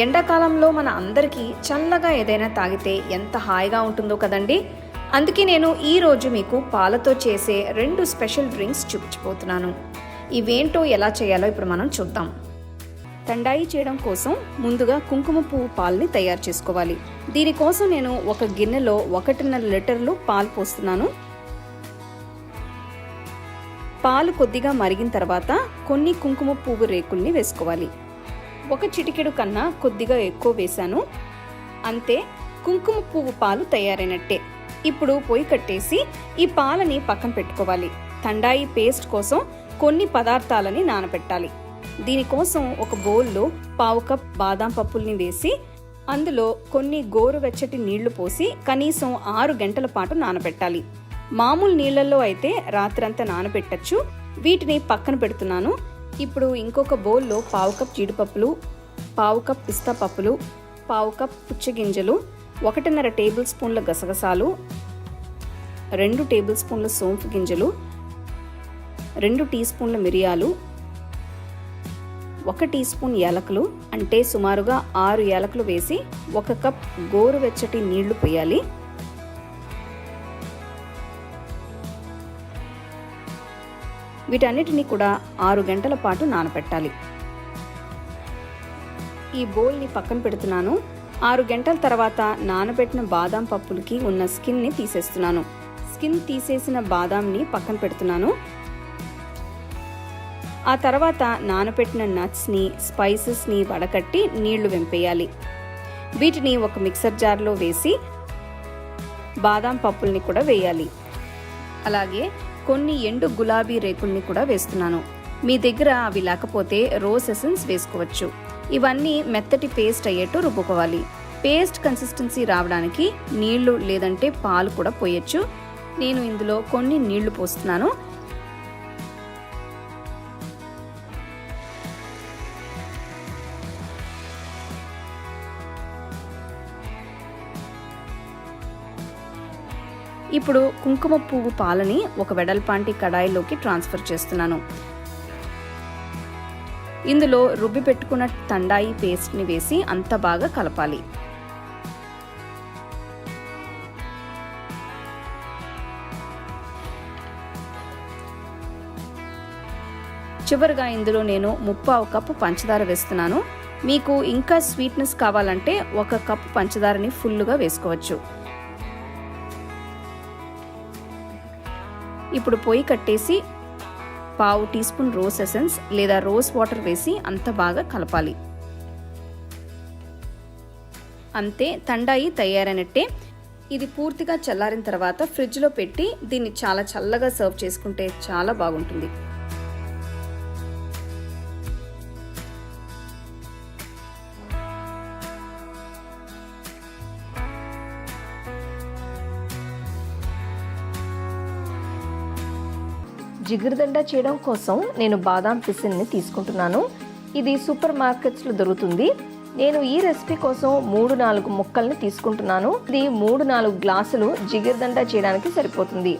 ఎండాకాలంలో మన అందరికీ చల్లగా ఏదైనా తాగితే ఎంత హాయిగా ఉంటుందో కదండి? అందుకే నేను ఈరోజు మీకు పాలతో చేసే రెండు స్పెషల్ డ్రింక్స్ చూపించబోతున్నాను. ఇవేంటో ఎలా చేయాలో ఇప్పుడు మనం చూద్దాం. తండాయి చేయడం కోసం ముందుగా కుంకుమ పువ్వు పాలని తయారు చేసుకోవాలి. దీనికోసం నేను ఒక గిన్నెలో ఒకటిన్నర లీటర్లు పాలు పోస్తున్నాను. పాలు కొద్దిగా మరిగిన తర్వాత కొన్ని కుంకుమ పువ్వు రేకుల్ని వేసుకోవాలి. ఒక చిటికెడు కన్నా కొద్దిగా ఎక్కువ వేశాను. అంతే కుంకుమ పువ్వు పాలు తయారైనట్టే. ఇప్పుడు పొయ్యి కట్టేసి ఈ పాలని పక్కన పెట్టుకోవాలి. తండాయి పేస్ట్ కోసం కొన్ని పదార్థాలని నానబెట్టాలి. దీనికోసం ఒక బౌల్లో పావు కప్ బాదాం పప్పుల్ని వేసి అందులో కొన్ని గోరువెచ్చటి నీళ్ళు పోసి కనీసం ఆరు గంటల పాటు నానబెట్టాలి. మామూలు నీళ్ళలో అయితే రాత్రంతా నానబెట్టచ్చు. వీటిని పక్కన పెడుతున్నాను. ఇప్పుడు ఇంకొక బౌల్లో పావు కప్ జీడిపప్పులు పావు కప్ పిస్తా పప్పులు పావు కప్ పుచ్చగింజలు ఒకటిన్నర టేబుల్ స్పూన్ల గసగసాలు రెండు టేబుల్ స్పూన్ల సోంపు గింజలు రెండు టీ స్పూన్ల మిరియాలు ఒక టీ స్పూన్ యాలకులు అంటే సుమారుగా ఆరు యాలకులు వేసి ఒక కప్ గోరువెచ్చటి నీళ్ళు పోయాలి. వీటన్నిటిని కూడా ఆరు గంటల పాటు నానబెట్టాలి ఈ బౌల్ని పక్కన పెడుతున్నాను. ఆరు గంటల తర్వాత నానబెట్టిన బాదాం పప్పులకి ఉన్న స్కిన్ని తీసేస్తున్నాను. స్కిన్ తీసేసిన బాదాంని పక్కన పెడుతున్నాను. ఆ తర్వాత నానబెట్టిన నట్స్ని స్పైసెస్ని వడకట్టి నీళ్ళు వెంపేయాలి. వీటిని ఒక మిక్సర్ జార్లో వేసి బాదాం పప్పుల్ని కూడా వేయాలి. అలాగే కొన్ని ఎండు గులాబీ రేకుల్ని కూడా వేస్తున్నాను. మీ దగ్గర అవి లేకపోతే రోజ్ ఎసెన్స్ వేసుకోవచ్చు. ఇవన్నీ మెత్తటి పేస్ట్ అయ్యేట్టు రుబ్బుకోవాలి. పేస్ట్ కన్సిస్టెన్సీ రావడానికి నీళ్ళు లేదంటే పాలు కూడా పోయొచ్చు. నేను ఇందులో కొన్ని నీళ్ళు పోస్తున్నాను. ఇప్పుడు కుంకుమ పువ్వు పాలని ఒక వెడల్పాంటి కడాయిలోకి ట్రాన్స్ఫర్ చేస్తున్నాను. ఇందులో రుబ్బి పెట్టుకున్న తండాయి పేస్ట్ని వేసి అంత బాగా కలపాలి. చివరిగా ఇందులో నేను ముప్పావు కప్పు పంచదార వేస్తున్నాను. మీకు ఇంకా స్వీట్నెస్ కావాలంటే ఒక కప్పు పంచదారని ఫుల్గా వేసుకోవచ్చు. ఇప్పుడు పొయ్యి కట్టేసి పావు టీ స్పూన్ రోస్ ఎసెన్స్ లేదా రోస్ వాటర్ వేసి అంత బాగా కలపాలి. అంతే తండాయి తయారైనట్టే. ఇది పూర్తిగా చల్లారిన తర్వాత ఫ్రిడ్జ్లో పెట్టి దీన్ని చాలా చల్లగా సర్వ్ చేసుకుంటే చాలా బాగుంటుంది. జిగురుదండ చేయడం కోసం నేను బాదాం పిసిన్ని తీసుకుంటున్నాను. ఇది సూపర్ మార్కెట్స్లో దొరుకుతుంది. నేను ఈ రెసిపీ కోసం మూడు నాలుగు ముక్కల్ని తీసుకుంటున్నాను. ఇది మూడు నాలుగు గ్లాసులు జిగిరిదండ చేయడానికి సరిపోతుంది.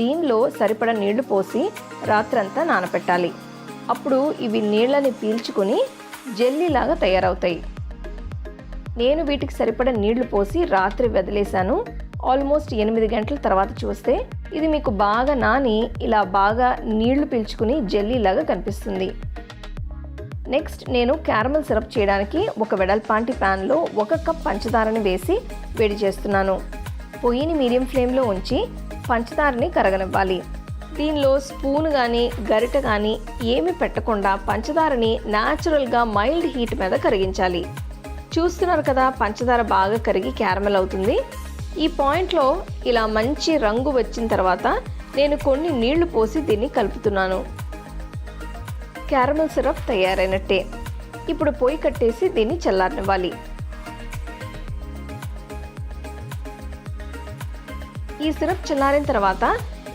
దీనిలో సరిపడ నీళ్ళు పోసి రాత్రంతా నానపెట్టాలి. అప్పుడు ఇవి నీళ్ళని పీల్చుకొని జెల్లీలాగా తయారవుతాయి. నేను వీటికి సరిపడ నీళ్ళు పోసి రాత్రి వదిలేశాను. ఆల్మోస్ట్ ఎనిమిది గంటల తర్వాత చూస్తే ఇది మీకు బాగా నాని ఇలా బాగా నీళ్ళు పీల్చుకుని జెల్లీలాగా కనిపిస్తుంది. నెక్స్ట్ నేను క్యారమల్ సిరప్ చేయడానికి ఒక వెడల్పాంటి ప్యాన్లో ఒక కప్ పంచదారని వేసి వేడి చేస్తున్నాను. పొయ్యిని మీడియం ఫ్లేమ్లో ఉంచి పంచదారని కరగనివ్వాలి. దీనిలో స్పూన్ కానీ గరిట కానీ ఏమి పెట్టకుండా పంచదారని న్యాచురల్గా మైల్డ్ హీట్ మీద కరిగించాలి. చూస్తున్నారు కదా పంచదార బాగా కరిగి క్యారమల్ అవుతుంది. ఈ పాయింట్లో ఇలా మంచి రంగు వచ్చిన తర్వాత నేను కొన్ని నీళ్ళు పోసి దీన్ని కలుపుతున్నాను. క్యారమల్ సిరప్ తయారైనట్టే. ఇప్పుడు పొయ్యి కట్టేసి దీన్ని చల్లారనివ్వాలి. ఈ సిరప్ చల్లారిన తర్వాత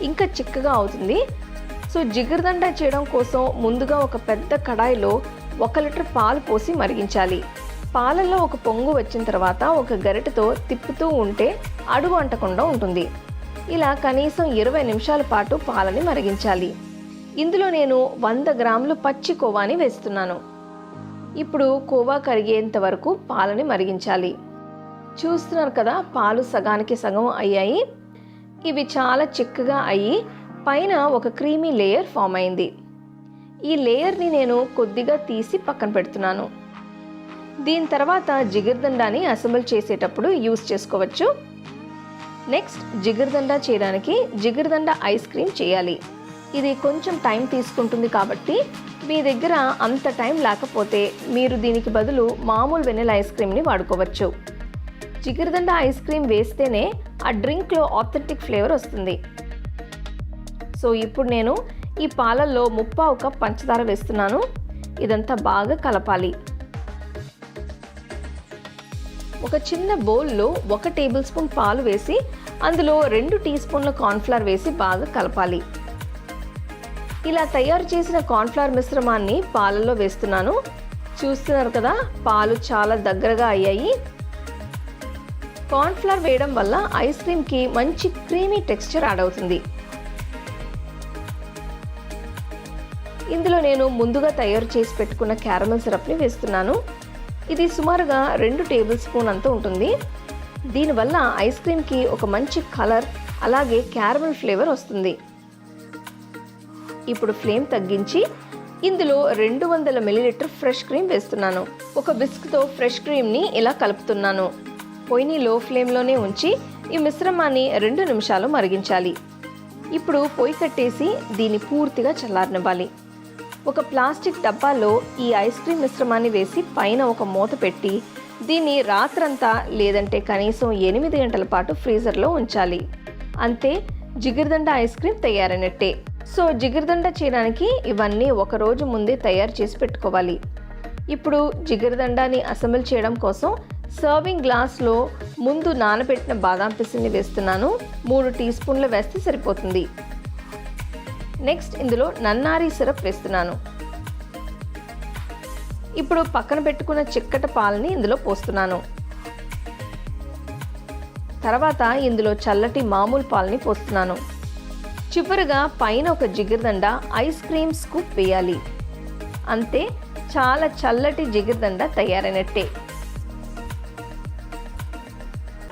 ఇంకా చిక్కగా అవుతుంది. సో జిగురుదండ చేయడం కోసం ముందుగా ఒక పెద్ద కడాయిలో ఒక లీటర్ పాలు పోసి మరిగించాలి. పాలల్లో ఒక పొంగు వచ్చిన తర్వాత ఒక గరిటెతో తిప్పుతూ ఉంటే అడుగు అంటకుండా ఉంటుంది. ఇలా కనీసం ఇరవై నిమిషాల పాటు పాలని మరిగించాలి. ఇందులో నేను వంద గ్రాములు పచ్చి కోవాని వేస్తున్నాను. ఇప్పుడు కోవా కరిగేంత వరకు పాలని మరిగించాలి. చూస్తున్నారు కదా పాలు సగానికి సగం అయ్యాయి. ఇవి చాలా చిక్కగా అయ్యి పైన ఒక క్రీమీ లేయర్ ఫామ్ అయింది. ఈ లేయర్ని నేను కొద్దిగా తీసి పక్కన పెడుతున్నాను. దీని తర్వాత జిగిర్దండాని అసెంబుల్ చేసేటప్పుడు యూస్ చేసుకోవచ్చు. నెక్స్ట్ జిగిర్దండ చేయడానికి జిగిర్దండ ఐస్ క్రీమ్ చేయాలి. ఇది కొంచెం టైం తీసుకుంటుంది కాబట్టి మీ దగ్గర అంత టైం లేకపోతే మీరు దీనికి బదులు మామూలు వెనిలా ఐస్ క్రీమ్ని వాడుకోవచ్చు. జిగిరిదండ ఐస్ క్రీమ్ వేస్తేనే ఆ డ్రింక్లో ఆథెంటిక్ ఫ్లేవర్ వస్తుంది. సో ఇప్పుడు నేను ఈ పాలల్లో ముప్పావు కప్ పంచదార వేస్తున్నాను. ఇదంతా బాగా కలపాలి. ఒక చిన్న బౌల్లో ఒక టేబుల్ స్పూన్ పాలు వేసి అందులో రెండు టీ స్పూన్ల కార్న్ఫ్లవర్ వేసి బాగా కలపాలి. ఇలా తయారు చేసిన కార్న్ఫ్లవర్ మిశ్రమాన్ని పాలలో వేస్తున్నాను. చూస్తున్నారు కదా పాలు చాలా దగ్గరగా అయ్యాయి. కార్న్ఫ్లవర్ వేయడం వల్ల ఐస్ క్రీమ్కి మంచి క్రీమీ టెక్స్చర్ యాడ్ అవుతుంది. ఇందులో నేను ముందుగా తయారు చేసి పెట్టుకున్న క్యారమల్ సిరప్ని వేస్తున్నాను. ఇది సుమారుగా రెండు టేబుల్ స్పూన్ అంత ఉంటుంది. దీనివల్ల ఐస్ క్రీమ్కి ఒక మంచి కలర్ అలాగే క్యారమల్ ఫ్లేవర్ వస్తుంది. ఇప్పుడు ఫ్లేమ్ తగ్గించి ఇందులో రెండు వందల మిలీలీటర్ ఫ్రెష్ క్రీమ్ వేస్తున్నాను. ఒక బిస్క్తో ఫ్రెష్ క్రీమ్ని ఇలా కలుపుతున్నాను. పొయ్యిని లో ఫ్లేమ్లోనే ఉంచి ఈ మిశ్రమాన్ని రెండు నిమిషాలు మరిగించాలి. ఇప్పుడు పొయ్యి కట్టేసి దీన్ని పూర్తిగా చల్లారనివ్వాలి. ఒక ప్లాస్టిక్ డబ్బాలో ఈ ఐస్ క్రీమ్ మిశ్రమాన్ని వేసి పైన ఒక మూత పెట్టి దీన్ని రాత్రంతా లేదంటే కనీసం ఎనిమిది గంటల పాటు ఫ్రీజర్లో ఉంచాలి. అంతే జిగిరిదండ ఐస్ క్రీమ్ తయారైనట్టే. సో జిగిరిదండ చేయడానికి ఇవన్నీ ఒక రోజు ముందే తయారు చేసి పెట్టుకోవాలి. ఇప్పుడు జిగిరిదండాన్ని అసెంబ్ల్ చేయడం కోసం సర్వింగ్ గ్లాస్లో ముందు నానబెట్టిన బాదాం పిసిని వేస్తున్నాను. మూడు టీ స్పూన్లు వేస్తే సరిపోతుంది. నెక్స్ట్ ఇందులో నన్నారి సిరప్ వేస్తున్నాను. ఇప్పుడు పక్కన పెట్టుకున్న చిక్కట పాలని ఇందులో పోస్తున్నాను. తర్వాత ఇందులో చల్లటి మామూలు పాలని పోస్తున్నాను. చివరిగా పైన ఒక జిగిరిదండ ఐస్ క్రీమ్ స్కూప్ వేయాలి. అంతే చాలా చల్లటి జిగిరిదండ తయారైనట్టే.